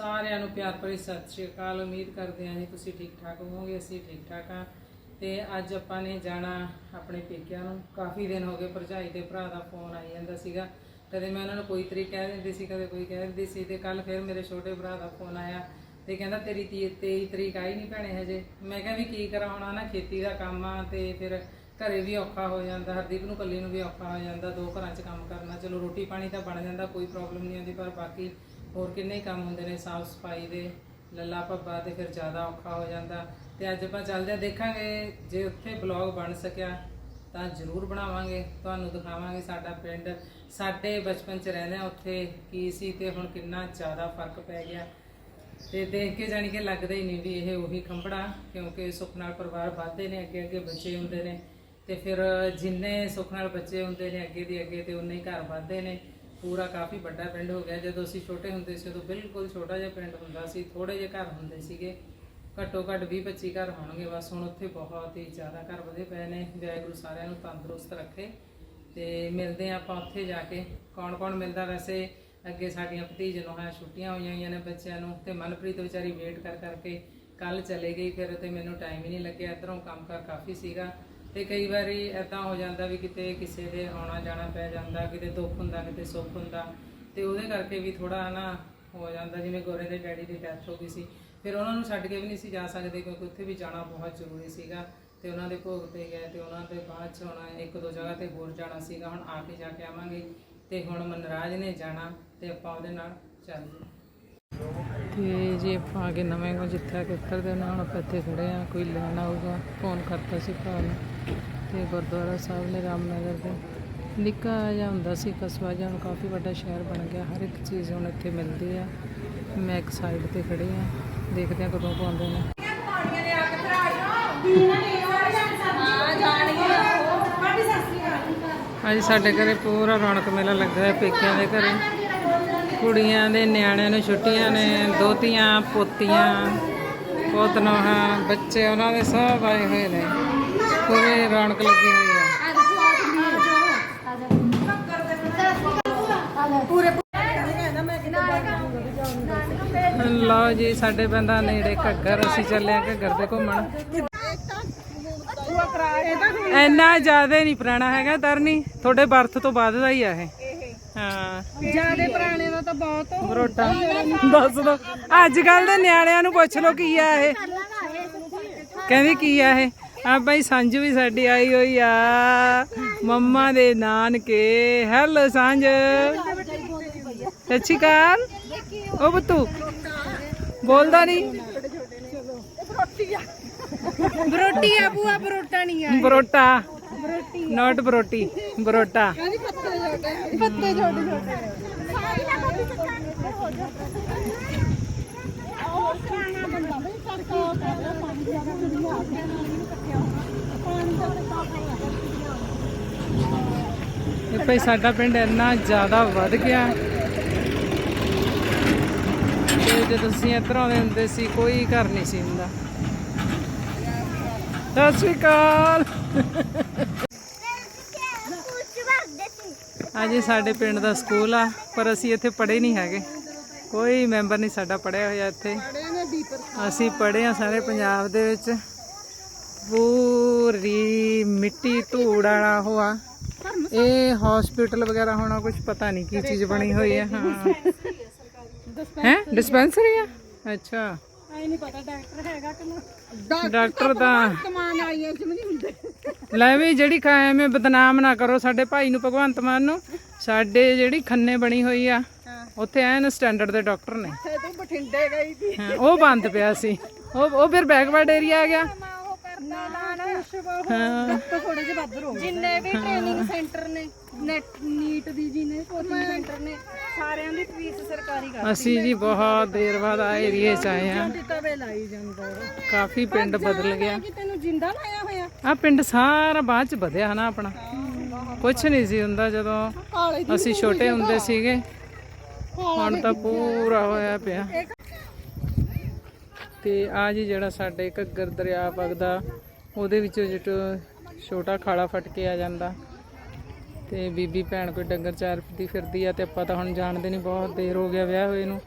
ਸਾਰਿਆਂ ਨੂੰ ਪਿਆਰ ਭਰੀ ਸਤਿ ਸ਼੍ਰੀ ਅਕਾਲ। ਉਮੀਦ ਕਰਦੇ ਹਾਂ ਜੀ ਤੁਸੀਂ ਠੀਕ ਠਾਕ ਹੋਵੋਗੇ, ਅਸੀਂ ਠੀਕ ਠਾਕ ਹਾਂ। ਤੇ ਅੱਜ ਆਪਾਂ ਨੇ ਜਾਣਾ ਆਪਣੇ ਪੇਕਿਆਂ ਨੂੰ। ਕਾਫੀ ਦਿਨ ਹੋ ਗਏ ਭਰਜਾਈ ਦੇ ਭਰਾ ਦਾ ਫੋਨ ਆਈ ਜਾਂਦਾ ਸੀਗਾ। ਕਦੇ ਮੈਂ ਉਹਨਾਂ ਨੂੰ ਕੋਈ ਤਰੀਕ ਕਹਿ ਦਿੰਦੀ ਸੀ, ਕਦੇ ਕੋਈ ਕਹਿ ਦਿੰਦੀ ਸੀ। ਤੇ ਕੱਲ ਫਿਰ ਮੇਰੇ ਛੋਟੇ ਭਰਾ ਦਾ ਫੋਨ ਆਇਆ ਤੇ ਕਹਿੰਦਾ ਤੇਰੀ 23 ਤਰੀਕ ਆਈ ਨਹੀਂ ਭੈਣੇ ਹਜੇ। ਮੈਂ ਕਿਹਾ ਵੀ ਕੀ ਕਰਾਉਣਾ ਨਾ ਖੇਤੀ ਦਾ ਕੰਮ ਆ ਤੇ ਫਿਰ ਘਰੇ ਵੀ ਔਖਾ ਹੋ ਜਾਂਦਾ, ਹਰਦੀਪ ਨੂੰ ਕੱਲੀ ਨੂੰ ਵੀ ਔਖਾ ਹੋ ਜਾਂਦਾ, ਦੋ ਘਰਾਂ 'ਚ ਕੰਮ ਕਰਨਾ। ਚਲੋ ਰੋਟੀ ਪਾਣੀ ਤਾਂ ਬਣ ਜਾਂਦਾ, ਕੋਈ ਪ੍ਰੋਬਲਮ ਨਹੀਂ ਆਉਂਦੀ, ਪਰ ਬਾਕੀ ਹੋਰ ਕਿੰਨੇ ਹੀ ਕੰਮ ਹੁੰਦੇ ਨੇ, ਸਾਫ਼ ਸਫ਼ਾਈ ਦੇ, ਲੱਲਾ ਭੱਬਾ ਤੇ ਫਿਰ ਜ਼ਿਆਦਾ ਔਖਾ ਹੋ ਜਾਂਦਾ। ਤੇ ਅੱਜ ਆਪਾਂ ਚੱਲਦੇ ਆ ਦੇਖਾਂਗੇ ਜੇ ਉੱਥੇ ਬਲੌਗ ਬਣ ਸਕਿਆ ਤਾਂ ਜ਼ਰੂਰ ਬਣਾਵਾਂਗੇ। ਤੁਹਾਨੂੰ ਦਿਖਾਵਾਂਗੇ ਸਾਡਾ ਪਿੰਡ। ਸਾਡੇ ਬਚਪਨ 'ਚ ਰਹਿੰਦੇ ਆ ਉੱਥੇ, ਕੀ ਸੀ ਤੇ ਹੁਣ ਕਿੰਨਾ ਜ਼ਿਆਦਾ ਫ਼ਰਕ ਪੈ ਗਿਆ। ਤੇ ਦੇਖ ਕੇ ਜਾਣੀ ਕਿ ਲੱਗਦਾ ਹੀ ਨਹੀਂ ਵੀ ਇਹ ਉਹੀ ਖੰਭੜਾ, ਕਿਉਂਕਿ ਸੁੱਖ ਨਾਲ ਪਰਿਵਾਰ ਵੱਧਦੇ ਨੇ, ਅੱਗੇ ਅੱਗੇ ਬੱਚੇ ਹੁੰਦੇ ਨੇ। ਤੇ ਫਿਰ ਜਿੰਨੇ ਸੁੱਖ ਨਾਲ ਬੱਚੇ ਹੁੰਦੇ ਨੇ, ਅੱਗੇ ਦੀ ਅੱਗੇ ਤੇ ਉਨੇ ਹੀ ਘਰ ਵੱਧਦੇ ਨੇ। ਪੂਰਾ ਕਾਫੀ ਵੱਡਾ ਪਿੰਡ ਹੋ ਗਿਆ। ਜਦੋਂ ਅਸੀਂ ਛੋਟੇ ਹੁੰਦੇ ਸੀ, ਉਦੋਂ ਬਿਲਕੁਲ ਛੋਟਾ ਜਿਹਾ ਪਿੰਡ ਹੁੰਦਾ ਸੀ ਥੋੜੇ ਜਿਹੇ ਘਰ ਹੁੰਦੇ ਸੀਗੇ। ਘੱਟੋ ਘੱਟ 20 25 ਘਰ ਹੋਣਗੇ, ਬਸ ਹੁਣ ਉੱਥੇ ਬਹੁਤ ਹੀ ਜ਼ਿਆਦਾ ਘਰ ਵਧੇ ਪਏ ਨੇ। ਵਾਹਿਗੁਰੂ ਸਾਰਿਆਂ ਨੂੰ ਤੰਦਰੁਸਤ ਰੱਖੇ ਤੇ ਮਿਲਦੇ ਹਾਂ ਆਪਾਂ ਉੱਥੇ ਜਾ ਕੇ। ਕੌਣ ਕੌਣ ਮਿਲਦਾ ਵੈਸੇ? ਅੱਗੇ ਸਾਡੀਆਂ ਭਤੀਜ ਨੂੰ ਹੈ ਛੁੱਟੀਆਂ ਹੋਈਆਂ ਹੋਈਆਂ ਨੇ ਬੱਚਿਆਂ ਨੂੰ ਤੇ ਮਨਪ੍ਰੀਤ ਵਿਚਾਰੀ ਵੇਟ ਕਰ ਕਰਕੇ ਕੱਲ ਚਲੇ ਗਈ ਫਿਰ ਤੇ ਮੈਨੂੰ ਟਾਈਮ ਹੀ ਨਹੀਂ ਲੱਗਿਆ। ਇਧਰੋਂ ਕੰਮ ਕਰ ਕਾਫੀ ਸੀਗਾ। ਤੇ ਕਈ ਵਾਰੀ ਐਦਾਂ ਹੋ ਜਾਂਦਾ ਵੀ ਕਿਤੇ ਕਿਸੇ ਦੇ ਆਉਣਾ ਜਾਣਾ ਪੈ ਜਾਂਦਾ, ਕਿਤੇ ਦੁੱਖ ਹੁੰਦਾ, ਕਿਤੇ ਸੁੱਖ ਹੁੰਦਾ, ਤੇ ਉਹਦੇ ਕਰਕੇ ਵੀ ਥੋੜਾ ਨਾ ਹੋ ਜਾਂਦਾ, ਜਿਵੇਂ ਗੋਰੇ ਦੇ ਡੈਡੀ ਦੀ ਡੈਥ ਹੋ ਗਈ ਸੀ। ਫਿਰ ਉਹਨਾਂ ਨੂੰ ਛੱਡ ਕੇ ਵੀ ਨਹੀਂ ਸੀ ਜਾ ਸਕਦੇ ਕਿਉਂਕਿ ਉੱਥੇ ਵੀ ਜਾਣਾ ਬਹੁਤ ਜ਼ਰੂਰੀ ਸੀਗਾ ਤੇ ਉਹਨਾਂ ਦੇ ਭੋਗ ਤੇ ਗਏ ਤੇ ਉਹਨਾਂ ਦੇ ਬਾਅਦ ਚ ਹੁਣ ਇੱਕ ਦੋ ਜਗ੍ਹਾ ਤੇ ਹੋਰ ਜਾਣਾ ਸੀਗਾ, ਹੁਣ ਆ ਕੇ ਜਾ ਕੇ ਆਵਾਂਗੇ ਤੇ ਹੁਣ ਮਨਰਾਜ ਨੇ ਜਾਣਾ ਤੇ ਆਪਾਂ ਉਹਦੇ ਨਾਲ ਚੱਲਦੇ ਤੇ ਜੇ ਆਪਾਂ ਆ ਕੇ ਨਵੇਂ ਕੋ ਜਿੱਥੇ ਆ ਕੇ ਉਤਰਦੇ ਨਾ ਹੁਣ ਆਪਾਂ ਇੱਥੇ ਖੜੇ ਆ ਕੋਈ ਲੈਣ ਆਊਗਾ ਫੋਨ ਕਰਤਾ ਸੀ ਭਰਾ ਨੂੰ, ਤੇ ਗੁਰਦੁਆਰਾ ਸਾਹਿਬ ਨੇ ਰਾਮਨਗਰ ਦੇ। ਨਿੱਕਾ ਜਿਹਾ ਹੁੰਦਾ ਸੀ ਕਸਬਾ ਜਿਹਾ, ਹੁਣ ਕਾਫੀ ਵੱਡਾ ਸ਼ਹਿਰ ਬਣ ਗਿਆ, ਹਰ ਇੱਕ ਚੀਜ਼ ਹੁਣ ਇੱਥੇ ਮਿਲਦੀ ਆ। ਮੈਂ ਇੱਕ ਸਾਈਡ ਤੇ ਖੜੀ ਆ ਦੇਖਦੇ ਆ ਕਦੋਂ ਪਾਉਂਦੇ ਨੇ। ਅੱਜ ਸਾਡੇ ਘਰੇ ਪੂਰਾ ਰੌਣਕ ਮੇਲਾ ਲੱਗਾ ਹੈ ਪੇਕਿਆਂ ਦੇ ਘਰੇ। ਕੁੜੀਆਂ ਦੇ ਨਿਆਣਿਆਂ ਨੂੰ ਛੁੱਟੀਆਂ ਨੇ, ਦੋਤੀਆਂ, ਪੋਤੀਆਂ ਪੋਤਨੋਹਾਂ ਬੱਚੇ, ਉਹਨਾਂ ਦੇ ਸਭ ਆਏ ਹੋਏ ਨੇ। ਪੂਰੇ ਰੌਣਕ ਲੱਗੀ ਹੋਈ ਹੈ। ਲਓ ਜੀ, ਸਾਡੇ ਬੰਦਾ ਨੇੜੇ ਘੱਗਰ, ਅਸੀਂ ਚੱਲੇ ਆ ਘੱਗਰ ਦੇ ਘੁੰਮਣ। ਇੰਨਾ ਜ਼ਿਆਦਾ ਨਹੀਂ ਪੁਰਾਣਾ ਹੈਗਾ, ਤਰਨੀ, ਤੁਹਾਡੇ ਬਰਥ ਤੋਂ ਬਾਅਦ ਦਾ ਹੀ ਆ ਇਹ। ਹਾਂ। ਜਿਆਦੇ ਪੁਰਾਣੇ ਦਾ ਤਾਂ ਬਹੁਤ ਬਰੋਟਾ। ਦੱਸ ਦੋ। ਅੱਜ ਕੱਲ ਦੇ ਨਿਆਣਿਆਂ ਨੂੰ ਪੁੱਛ ਲਓ ਕੀ ਆ ਇਹ। ਕਹਿੰਦੀ ਕੀ ਆ ਇਹ? ਆ ਭਾਈ ਸੰਜੂ ਵੀ ਸਾਡੀ ਆਈ ਹੋਈ ਆ। ਮੰਮਾ ਦੇ ਨਾਨਕੇ। ਹੈਲੋ ਸੰਜ ਸਤਿ ਸ਼੍ਰੀ ਅਕਾਲ ਉਹ ਬਤੂ। ਬੋਲਦਾ ਨਹੀਂ ਬਰੋਟੀ ਆ ਬੂਆ ਬਰੋਟਾ ਨਹੀਂ ਆ ਬਰੋਟਾ। ਨਾਟ ਬਰੋਟੀ ਬਰੋਟਾ ਕਹਿੰਦੀ ਪੱਤੇ ਛੋਟੇ। ਪੱਤੇ ਛੋਟੇ ਛੋਟੇ। ਇਹ ਭਾਈ ਸਾਡਾ ਪਿੰਡ ਇੰਨਾ ਜ਼ਿਆਦਾ ਵੱਧ ਗਿਆ। ਤੇ ਜਦੋਂ ਅਸੀਂ ਇੱਧਰ ਆਉਂਦੇ ਹੁੰਦੇ ਸੀ ਕੋਈ ਘਰ ਨਹੀਂ ਸੀ ਹੁੰਦਾ। ਸਤਿ ਸ਼੍ਰੀ ਅਕਾਲ। ਅੱਜ ਸਾਡੇ ਪਿੰਡ ਦਾ ਸਕੂਲ ਆ ਪਰ ਅਸੀਂ ਇੱਥੇ ਪੜ੍ਹੇ ਨਹੀਂ ਹੈਗੇ। ਕੋਈ ਮੈਂਬਰ ਨਹੀਂ ਸਾਡਾ ਪੜਿਆ ਹੋਇਆ ਇੱਥੇ। ਅਸੀਂ ਪੜ੍ਹੇ ਆ ਸਾਰੇ ਪੰਜਾਬ ਦੇ ਵਿੱਚ। ਪੂਰੀ ਮਿੱਟੀ ਧੂੜ ਵਾਲਾ ਹੋਆ ਇਹ ਹਸਪੀਟਲ ਵਗੈਰਾ ਹੋਣਾ ਕੁਝ ਪਤਾ ਨਹੀਂ ਕੀ ਚੀਜ਼ ਬਣੀ ਹੋਈ ਹੈ। ਹਾਂ ਹੈ? ਡਿਸਪੈਂਸਰੀ ਆ? ਅੱਛਾ। ਆਈ ਨਹੀਂ ਪਤਾ ਡਾਕਟਰ ਹੈਗਾ ਕਿ ਨਾ। ਡਾਕਟਰ ਤਾਂ ਕਮਾਨ ਆਈ ਐ ਨਹੀਂ ਹੁੰਦੇ। ਲੈ ਵੀ ਜਿਹੜੀ ਕਾ ਐਵੇਂ ਬਦਨਾਮ ਨਾ ਕਰੋ ਸਾਡੇ ਭਾਈ ਨੂੰ ਭਗਵੰਤ ਮਾਨ ਨੂੰ। ਸਾਡੇ ਜਿਹੜੀ ਖੰਨੇ ਬਣੀ ਹੋਈ ਆ ਉੱਥੇ ਐਨ ਸਟੈਂਡਰਡ ਦੇ ਡਾਕਟਰ ਨੇ। ਤੇ ਤੂੰ ਬਠਿੰਡੇ ਗਈ ਸੀ। ਹਾਂ, ਉਹ ਬੰਦ ਪਿਆ ਸੀ। ਉਹ ਉਹ ਫਿਰ ਬੈਕਵਰਡ ਏਰੀਆ ਆ ਗਿਆ। ਉਹ ਕਰਨਾ ਨਾ ਥੋੜੇ ਜਿਹਾ ਵੱਧ ਰਹੋ ਜਿੰਨੇ ਵੀ ਟ੍ਰੇਨਿੰਗ ਸੈਂਟਰ ਨੇ ਨੈਟ ਨੀਟ ਦੀ ਜਿੰਨੇ ਕੋਚਿੰਗ ਸੈਂਟਰ ਨੇ ਸਾਰਿਆਂ ਦੀ ਫੀਸ ਸਰਕਾਰੀ ਕਰ ਅਸੀਂ ਜੀ ਬਹੁਤ ਦੇਰ ਬਾਅਦ ਆ ਏਰੀਏ ਚ ਆਏ ਆ ਲਾਈ ਜਾਂਦਾ ਕਾਫੀ ਪਿੰਡ ਬਦਲ ਗਿਆ। ਕਿ ਤੈਨੂੰ ਜਿੰਦਾ ਲਾਇਆ ਹੋਇਆ? ਆ ਪਿੰਡ ਸਾਰਾ ਬਾਅਦ ਚ ਵਧਿਆ ਹਨਾ ਆਪਣਾ। ਕੁਝ ਨਹੀਂ ਸੀ ਹੁੰਦਾ ਜਦੋਂ ਕਾਲੇ ਅਸੀਂ ਛੋਟੇ ਹੁੰਦੇ ਸੀਗੇ। ਹੁਣ ਤਾਂ ਪੂਰਾ ਹੋਇਆ ਪਿਆ। ਤੇ ਆ ਜੀ ਜਿਹੜਾ ਸਾਡੇ ਘੱਗਰ ਦਰਿਆ ਵਗਦਾ ਉਹਦੇ ਵਿੱਚੋਂ ਜਿਹੜਾ ਛੋਟਾ ਖਾਲਾ ਫਟ ਕੇ ਆ ਜਾਂਦਾ ਤੇ ਬੀਬੀ ਭੈਣ ਕੋਈ ਡੰਗਰ ਚਾਰਦੀ ਫਿਰਦੀ ਆ ਤੇ ਆਪਾਂ ਤਾਂ ਹੁਣ ਜਾਣਦੇ ਨਹੀਂ, ਬਹੁਤ ਦੇਰ ਹੋ ਗਿਆ ਵਿਆਹ ਹੋਏ ਨੂੰ।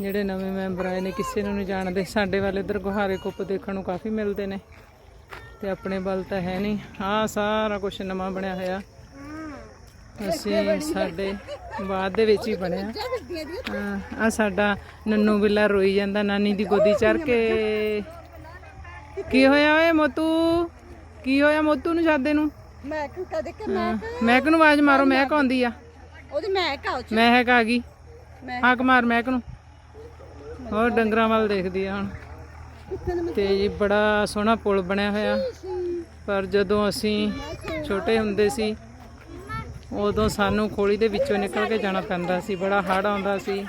ਜਿਹੜੇ ਨਵੇਂ ਮੈਂਬਰ ਆਏ ਨੇ, ਕਿਸੇ ਨੂੰ ਨਹੀਂ ਜਾਣਦੇ। ਸਾਡੇ ਵੱਲ ਇੱਧਰ ਗੁਹਾਰੇ ਕੁੱਪ ਦੇਖਣ ਨੂੰ ਕਾਫੀ ਮਿਲਦੇ ਨੇ। ਤੇ ਆਪਣੇ ਵੱਲ ਤਾਂ ਹੈ ਨਹੀਂ। ਆਹ ਸਾਰਾ ਕੁਝ ਨਵਾਂ ਬਣਿਆ ਹੋਇਆ। ਅਸੀਂ ਸਾਡੇ ਬਾਅਦ ਦੇ ਵਿੱਚ ਹੀ ਬਣਿਆ। ਆ ਸਾਡਾ ਨੰਨੂ ਬਿੱਲਾ ਰੋਈ ਜਾਂਦਾ, ਨਾਨੀ ਦੀ ਗੋਦੀ ਚੜ ਕੇ। ਕੀ ਹੋਇਆ ਓਏ ਮੋਤੂ? ਕੀ ਹੋਇਆ ਮੋਤੂ ਨੂੰ ਜਾਦੇ ਨੂੰ? ਮੈਂ ਕਦੇ ਕਿ ਹਾਂ, ਮਹਿਕ ਨੂੰ ਆਵਾਜ਼ ਮਾਰੋ ਮਹਿਕ ਆਉਂਦੀ ਆ। ਉਹਦੀ ਮੈਂ ਕਾਉ ਮਹਿਕ ਆ ਗਈ। ਮੈਂ- ਹਾਕ ਮਾਰ ਮਹਿਕ ਨੂੰ। ਹੋਰ ਡੰਗਰਾਂ ਵੱਲ ਦੇਖਦੀ ਆ ਹੁਣ। ਤੇ ਜੀ ਬੜਾ ਸੋਹਣਾ ਪੁਲ ਬਣਿਆ ਹੋਇਆ। ਪਰ ਜਦੋਂ ਅਸੀਂ ਛੋਟੇ ਹੁੰਦੇ ਸੀ ਉਦੋਂ ਸਾਨੂੰ ਖੋਲੀ ਦੇ ਵਿੱਚੋਂ ਨਿਕਲ ਕੇ ਜਾਣਾ ਪੈਂਦਾ ਸੀ। ਬੜਾ ਹੜ ਆਉਂਦਾ ਸੀ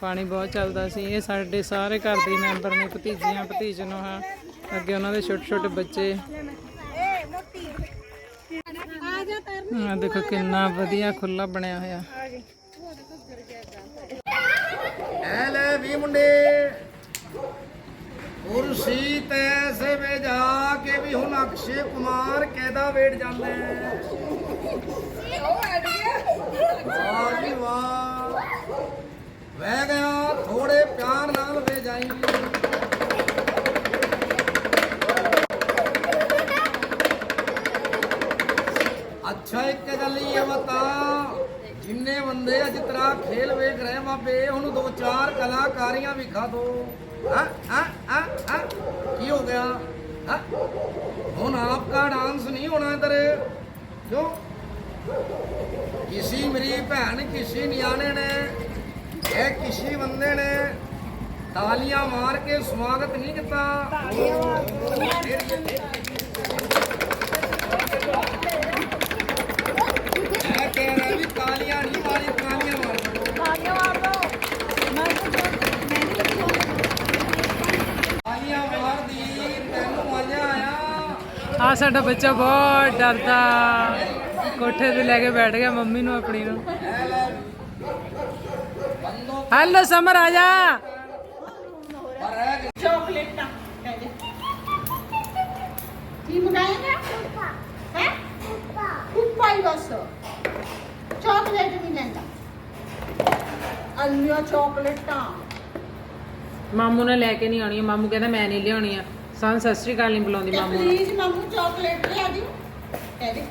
ਪਾਣੀ ਬਹੁਤ ਚੱਲਦਾ ਸੀ। ਇਹ ਸਾਡੇ ਸਾਰੇ ਘਰ ਦੇ ਮੈਂਬਰ ਨੇ ਭਤੀਜੀਆਂ ਭਤੀਜ ਨੂੰ ਹਾਂ। ਅੱਗੇ ਉਹਨਾਂ ਦੇ ਛੋਟੇ ਛੋਟੇ ਬੱਚੇ। ਆ ਦੇਖੋ ਕਿੰਨਾ ਵਧੀਆ ਖੁੱਲਾ ਬਣਿਆ ਹੋਇਆ। ਐ ਲੈ ਵੀ ਮੁੰਡੇ। ਕੁਰਸੀ ਤੈਸੇ ਵੇ ਜਾ ਕੇ ਵੀ ਹੁਣ ਅਕਸ਼ੇ ਕੁਮਾਰ ਕੈਦਾ ਵੇਟ ਜਾਂਦੇ। ਵਾਹ ਜੀ ਵਾਹ। ਵਹਿ ਗਿਆ ਥੋੜੇ ਪਿਆਰ ਨਾਲ ਵੇ ਜਾਈ ਅੱਛਾ ਇੱਕ ਗੱਲ ਇਹ ਬਤਾ ਜਿੰਨੇ ਬੰਦੇ ਅਜ ਤਰਾ ਖੇਲ ਵੇਖ ਰਹੇ ਮਾਂ ਬੇ ਉਹਨੂੰ ਦੋ ਚਾਰ ਕਲਾਕਾਰੀਆਂ ਵਿਖਾ ਦੋ। ਹਾਂ ਹਾਂ ਹਾਂ ਕੀ ਹੋ ਗਿਆ? ਹਾਂ? ਹੁਣ ਆਪਕਾ ਡਾਂਸ ਨਹੀਂ ਹੋਣਾ ਇਧਰ। ਕਿਉਂ? ਕਿਸੇ ਮੇਰੀ ਭੈਣ ਕਿਸੇ ਨਿਆਣੇ ਨੇ ਇਹ ਕਿਸੇ ਬੰਦੇ ਨੇ ਤਾਲੀਆਂ ਮਾਰ ਕੇ ਸਵਾਗਤ ਨਹੀਂ ਕੀਤਾ। ਆ ਸਾਡਾ ਬੱਚਾ ਬਹੁਤ ਡਰਦਾ। ਕੋਠੇ ਤੇ ਲੈ ਕੇ ਬੈਠ ਗਿਆ ਮੰਮੀ ਨੂੰ ਆਪਣੀ ਨੂੰ। ਹੈਲੋ ਸਮਰ ਆ ਜਾ। ਚਾਕਲੇਟਾਂ ਕਹਿੰਦੇ ਕੀ ਮੰਗਾਏਗਾ? ਹੈ? ਉੱਪਾ ਹੀ ਬਸ। ਚਾਕਲੇਟ ਨਹੀਂ ਲੈਂਦਾ। ਅੰਨੀਆਂ ਚਾਕਲੇਟਾਂ ਮਾਮੂ ਨੇ ਲੈ ਕੇ ਨਹੀਂ ਆਉਣੀ ਮਾਮੂ ਕਹਿੰਦਾ ਮੈਂ ਨਹੀਂ ਲਿਆਉਣੀ ਆ। ਸਾਨੂੰ ਸਤਿ ਸ੍ਰੀ ਅਕਾਲ ਨਹੀਂ ਬੁਲਾਉਂਦੀ ਮਾਮੂ ਨੂੰ। ਪਲੀਜ਼ ਮਾਮੂ ਚਾਕਲੇਟ ਲਿਆ ਦਿਓ ਕਹਿੰਦੇ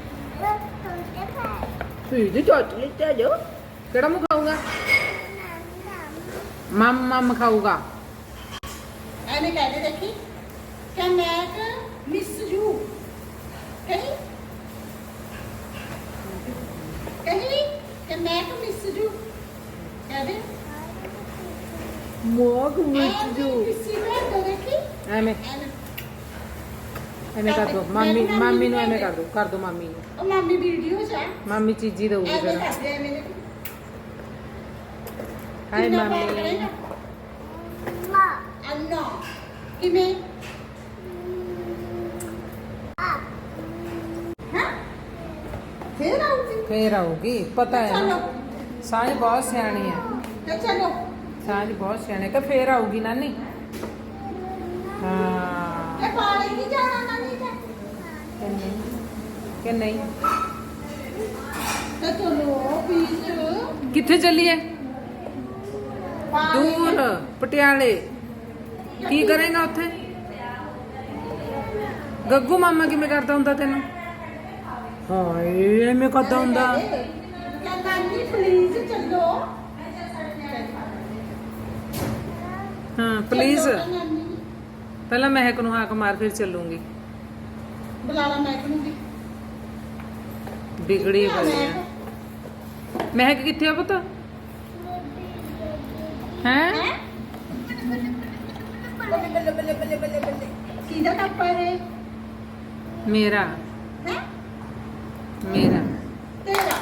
ਤੁਸੀਂ ਜੀ ਚੋਚਲੀ ਤੇ ਜੋ ਕਿਹੜਾ ਮੁ ਖਾਊਗਾ? ਮਮ ਮਮ ਖਾਊਗਾ। ਐਨੇ ਕਹਿੰਦੇ ਦੇਖੀ। ਕਿ ਮੈਂ ਮਿਸ ਯੂ ਕਹੀ? ਕਹੀ? ਕਿ ਮੈਂ ਮਿਸ ਯੂ ਕਹਿੰਦੇ ਮੋਗ ਮਿਸ ਯੂ ਦੇਖੀ। ਐਵੇਂ। ਐਵੇਂ ਕਰ ਦੋ। ਮਾਮੀ ਮਾਮੀ ਨੂੰ ਐਵੇਂ ਕਰ ਦੋ। ਕਰ ਦੋ ਮਾਮੀ ਨੂੰ। ਉਹ ਮਾਮੀ ਵੀਡੀਓ ਚ ਹੈ। ਮਾਮੀ ਚੀਜ਼ੀ ਦਊਗੀ ਐਵੇਂ ਫਿਰ ਕਰਦੇ ਐਵੇਂ ਦੇਖੀ ਹਾਏ ਕਿੰਨਾ ਪਿਆਰ ਮਾਮੀ ਕਰੇਗਾ? ਅੰਨਾ। ਕਿਵੇਂ? ਹਾਂ? ਫੇਰ ਆਉਂਦੀ ਫੇਰ ਆਊਗੀ। ਪਤਾ ਹੈ ਚਲੋ। ਨਾ ਸਾਂਝ ਬਹੁਤ ਸਿਆਣੀ ਹੈ। ਤੇ ਚਲੋ। ਸਾਂਝ ਬਹੁਤ ਸਿਆਣੀ ਹੈ। ਕਿ ਫੇਰ ਆਊਗੀ ਨਾਨੀ? ਹਾਂ। ਇਹ ਪਾਣੀ ਨਹੀਂ ਜਾਣਾ ਨਾ ਨਹੀਂ ਤੇ। ਕਿ ਨਹੀਂ? ਕਿ ਨਹੀਂ? ਤੇ ਚਲੋ ਪੀਸ ਕਿੱਥੇ ਚੱਲੀਏ ਦੂਰ ਪਟਿਆਲੇ। ਕੀ ਕਰੇਗਾ ਉੱਥੇ? ਗੱਗੂ ਮਾਮਾ ਕਿਵੇਂ ਕਰਦਾ ਹੁੰਦਾ ਤੈਨੂੰ? ਹਾਏ ਐਵੇਂ ਕਰਦਾ ਹੁੰਦਾ। ਕਹਿੰਦਾ ਨਹੀਂ ਪਲੀਜ਼ ਚੱਲੋ। ਹਾਂ ਪਲੀਜ਼। ਪਹਿਲਾਂ ਮਹਿਕ ਨੂੰ ਹਾਕ ਮਾਰ ਫਿਰ ਚੱਲੂੰਗੀ। ਬੁਲਾ ਲਾ ਮੈਂ ਕਿਹਨੂੰ ਵੀ ਵਿਗੜੀ ਪਈ ਆ ਮਹਿਕ ਕਿੱਥੇ ਆ ਪੁੱਤ? ਹੈ? ਬੱਲੇ ਬੱਲੇ ਬੱਲੇ ਬੱਲੇ ਬੱਲੇ ਬੱਲੇ। ਕਿਹਦਾ ਕੱਪਾ ਹੈ ਮੇਰਾ। ਹੈ? ਮੇਰਾ। ਤੇਰਾ?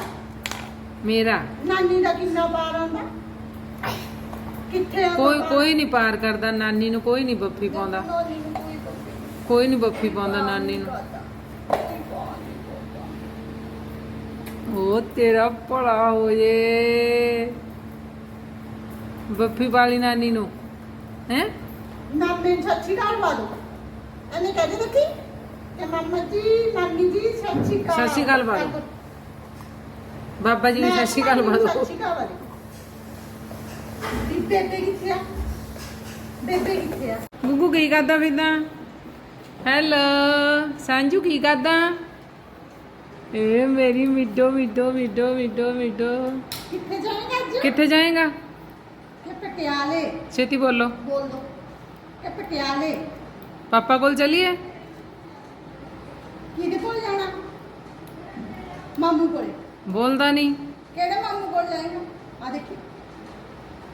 ਮੇਰਾ। ਨਾਨੀ ਦਾ ਕਿੰਨਾ ਬਾਰ ਆਉਂਦਾ? ਕਿੱਥੇ ਆ ਕੋਈ ਕੋਈ ਨਹੀਂ ਪਾਰ ਕਰਦਾ ਨਾਨੀ ਨੂੰ ਕੋਈ ਨਹੀਂ ਬੱਫੀ ਪਾਉਂਦਾ। ਕੋਈ ਨਹੀਂ ਬੱਫੀ ਪਾਉਂਦਾ ਨਾਨੀ ਨੂੰ। ਉਹ ਤੇਰਾ ਭਲਾ ਹੋ ਜੇ। ਬੱਫੀ ਵਾਲੀ ਨਾਨੀ ਨੂੰ। ਹੈ? ਨਾਮੇ ਸੱਚੀ ਗੱਲ ਬਾਦੋ ਇਹਨੇ ਕਹਿੰਦੇ ਦੇਖੀ ਕਿ ਮੰਮਾ ਜੀ ਮੰਮੀ ਜੀ ਸੱਚੀ ਗੱਲ ਸ਼੍ਰੀ ਅਕਾਲ ਪਾ ਦਿਓ। ਬਾਬਾ ਜੀ ਸਤਿ ਸ਼੍ਰੀ ਅਕਾਲ ਬਾਦੋ ਸੱਚੀ ਗੱਲ ਬਾਦੋ ਬੇਬੇ ਕਿੱਥੇ ਆ? ਬੇਬੇ ਕਿੱਥੇ ਆ? ਗੁੱਗੂ ਕੀ ਕਰਦਾ ਫਿਰਦਾ? ਹੈਲੋ ਸੰਜੂ ਕੀ ਕਰਦਾ? ਏ ਮੇਰੀ ਮਿੱਡੋ ਮਿੱਡੋ ਮਿੱਡੋ ਮਿੱਡੋ ਮਿੱਡੋ। ਕਿੱਥੇ ਜਾਏਗਾ ਅੱਜ? ਕਿੱਥੇ ਜਾਏਗਾ? ਇਹ ਪਟਿਆਲੇ। ਛੇਤੀ ਬੋਲੋ। ਬੋਲ। ਦੋ ਇਹ ਪਟਿਆਲੇ। ਪਾਪਾ ਕੋਲ ਚਲੀਏ? ਕਿਹਦੇ ਕੋਲ ਜਾਣਾ? ਮਾਮੂ ਕੋਲੇ। ਬੋਲਦਾ ਨਹੀਂ। ਕਿਹੜੇ ਮਾਮੂ ਕੋਲ ਜਾਏਗਾ? ਆ ਦੇਖੀ।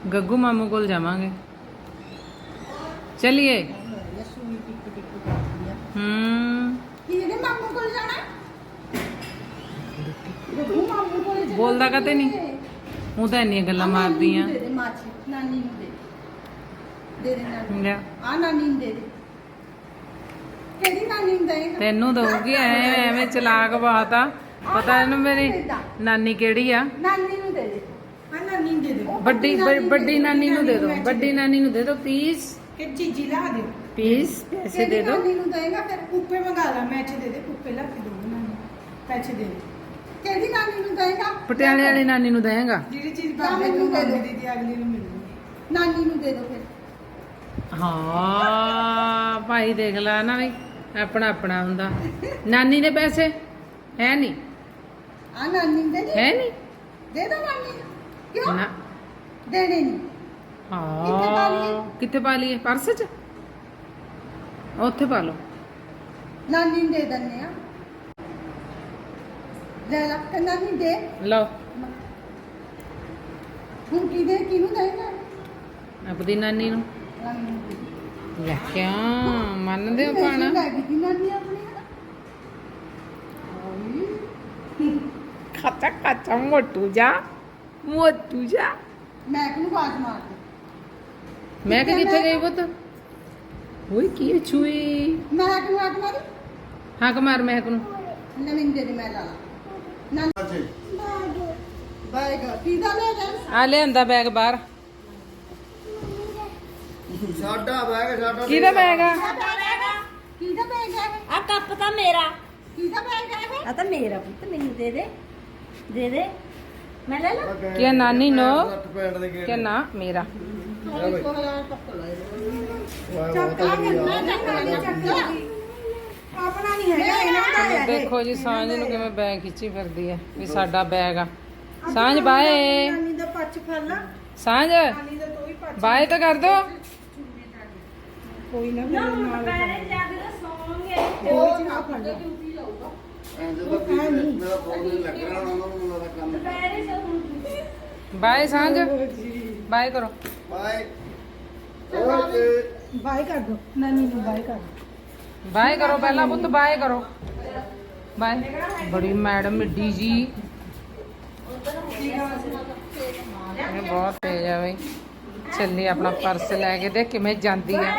ਗੱਗੂ ਮਾਮੂ ਕੋਲ ਜਾਵਾਂਗੇ। ਚਲਿਏ। ਇਹ ਸੂਈ ਟਿਕ ਟਿਕ ਕਰਦੀ ਆ ਹੂੰ। ਕਿਹਦੇ ਮਾਮੂ ਕੋਲ ਜਾਣਾ? ਗੱਗੂ ਮਾਮੂ ਕੋਲ ਜਾਣਾ। ਬੋਲਦਾ ਕਾਤੇ ਨਹੀਂ? ਉਹ ਤਾਂ ਇੰਨੀਆਂ ਗੱਲਾਂ ਮਾਰਦੀਆਂ। ਦੇ ਦੇ ਮਾਛੀ ਨਾਨੀ ਨੂੰ ਦੇ। ਦੇ ਦੇ ਨਾਨੀ ਲਿਆ ਆ ਨਾਨੀ ਨੂੰ ਦੇ ਦੇ। ਕਿਹੜੀ ਨਾਨੀ ਨੂੰ ਦੇਗਾ ਤੈਨੂੰ ਦਊਗੀ ਐਵੇਂ ਐਵੇਂ ਚਲਾਕ ਬਹੁਤ ਆ। ਪਤਾ ਇਹਨੂੰ ਮੇਰੀ ਨਾਨੀ ਕਿਹੜੀ ਆ? ਨਾਨੀ ਨੂੰ ਦੇ ਦੇ। ਆ ਨਾਨੀ ਨੂੰ ਦੇ ਦੇ ਵੱਡੀ ਨਾਨੀ ਨੂੰ ਦੇ ਦਿਓ ਵੱਡੀ ਨਾਨੀ ਨੂੰ ਦੇ ਦਿਓ ਪਲੀਜ਼ ਕਿ ਚੀਜੀ ਲਾ ਦੇ ਪਲੀਜ਼ ਪੈਸੇ ਦੇ ਦਿਓ। ਨਾਨੀ ਨੂੰ ਦੇਗਾ ਫਿਰ ਕੁੱਪੇ ਮੰਗਾ ਲਾ ਮੈਚ ਦੇ ਦੇ ਕੁੱਪੇ ਲਾ ਕੇ ਦੋ ਨਾ ਪੈਸੇ ਦੇ ਦੇ ਕਿਹੜੀ ਨਾਨੀ ਨੂੰ ਦੇਗਾ? ਪਟਿਆਲੇ ਵਾਲੀ ਨਾਨੀ ਨੂੰ ਦੇਂਗਾ। ਜਿਹੜੀ ਚੀਜ਼ ਬਾਬੇ ਨੂੰ ਦੇ ਦੇ ਦਿਓ। ਦੀ ਅਗਲੀ ਨੂੰ ਮਿਲੂਗੀ। ਨਾਨੀ ਨੂੰ ਦੇ ਦੋ ਫਿਰ। ਹਾਂ ਭਾਈ ਦੇਖ ਲੈ ਨਾ ਵੀ ਆਪਣਾ ਆਪਣਾ ਹੁੰਦਾ। ਨਾਨੀ ਦੇ ਪੈਸੇ? ਹੈ ਨਹੀਂ। ਆ ਨਾਨੀ ਦੇ ਦੇ। ਹੈ ਨਹੀਂ। ਦੇ ਦੋ ਨਾਨੀ ਨੂੰ। ਕਿਉਂ? ਨਾ। ਦੇਣੇ ਨਹੀਂ। ਕਿੱਥੇ ਪਾ ਹਾਂ ਲਈਏ? ਕਿੱਥੇ ਪਾ ਲਈਏ? ਪਰਸ 'ਚ? ਉੱਥੇ ਪਾ ਲਓ। ਨਾਨੀ ਨੂੰ ਦੇ ਦਿੰਨੇ ਆ। ਲੈ ਲਾ ਤੇ ਨਾਨੀ ਦੇ। ਲਓ। ਹੁਣ ਕੀ ਦੇ ਕਿਹਨੂੰ ਦੇਗਾ ਆਪਦੀ ਨਾਨੀ ਨੂੰ। ਨਾਨੀ ਨੂੰ ਦੇ। ਲੈ ਕਿਉਂ ਮੰਨਦੇ ਹੋ ਪੈਸੇ ਪਾਣਾ ਲੈ ਗਈ ਸੀ ਨਾਨੀ ਆਪਣੀ। ਹਨਾ। ਖਾਤਾ ਖਾਤਾ ਮੋਟੂ ਜਾ। ਮੋਟੂ ਜਾ। ਮੈਂ ਕਿਹਨੂੰ ਬਾਜ ਮਾਰ ਦੇ ਮੈਂ ਕਿ ਕਿੱਥੇ ਗਈ ਪੁੱਤ? ਓਏ ਕੀ ਹੈ ਛੁਈ? ਮੈਂ ਕਿਹਨੂੰ ਆਟ ਮਾਰੀ? ਹੱਕ ਮਾਰ ਮਹਿਕ ਨੂੰ ਨਵੀਂ ਦੇ ਮੈਂ ਲਾ ਲਾ। ਨਾਨੀ ਬਾਏਗਾ ਕਿਹਦਾ ਲੈ ਜਾ ਆ। ਲਿਆਂਦਾ ਬੈਗ ਬਾਹਰ। ਸਾਡਾ ਬੈਗ ਸਾਡਾ ਕਿਹਦਾ ਬੈਗ ਆ। ਕਿਹਦਾ ਬੈਗ ਹੈ ਆ? ਕੱਪ ਤਾਂ ਮੇਰਾ। ਕਿਹਦਾ ਬੈਗ ਹੈ ਆ ਤਾਂ ਮੇਰਾ ਪੁੱਤ ਮੈਨੂੰ ਦੇ ਦੇ। ਦੇ ਦੇ। ਆਪਣਾ ਨਹੀਂ ਹੈਗਾ ਇਹਨਾਂ ਦਾ ਹੈ। ਦੇਖੋ ਜੀ ਸਾਂਝ ਨੂੰ ਕਿਵੇਂ ਬੈਗ ਖਿੱਚੀ ਫਿਰਦੀ ਹੈ ਵੀ ਸਾਡਾ ਬੈਗ ਆ। ਸਾਂਝ ਬਾਏ। ਨਾਨੀ ਦਾ ਪੱਚ ਫੜ ਲਾ। ਸਾਂਝ। ਨਾਨੀ ਦਾ ਬਾਏ ਤਾਂ ਕਰ ਦੋ। ਕੋਈ ਨਾ ਮੇਰੇ ਨਾਲ ਪਹਿਲੇ ਜਾ ਕੇ ਤਾਂ ਸੌਂਗੇ ਉਹ ਨਾ ਫੜ ਲਾ ਮੇਰਾ ਫੋਨ ਨਹੀਂ ਲੱਗ ਰਿਹਾ ਉਹਨਾਂ ਨੂੰ ਮੇਰਾ ਕੰਮ ਦੁਪਹਿਰੇ ਸੇ ਹੁਣ ਬਾਏ ਸਾਂਝ ਬਾਏ ਕਰੋ ਬਾਏ ਓਕੇ ਬਾਈ ਕਰ ਦੋ ਨਾਨੀ ਨੂੰ ਬਾਈ ਕਰ ਦੋ ਬਾਏ ਕਰੋ ਪਹਿਲਾਂ ਪੁੱਤ ਬਾਏ ਕਰੋ ਬਾਏ ਬੜੀ ਮੈਡਮ ਮਿੱਡੀ ਜੀ ਇਹ ਬਹੁਤ ਤੇਜ਼ ਆ ਬਈ ਚੱਲੀ ਆਪਣਾ ਪਰਸ ਲੈ ਕੇ ਦੇਖ ਕਿਵੇਂ ਜਾਂਦੀ ਆ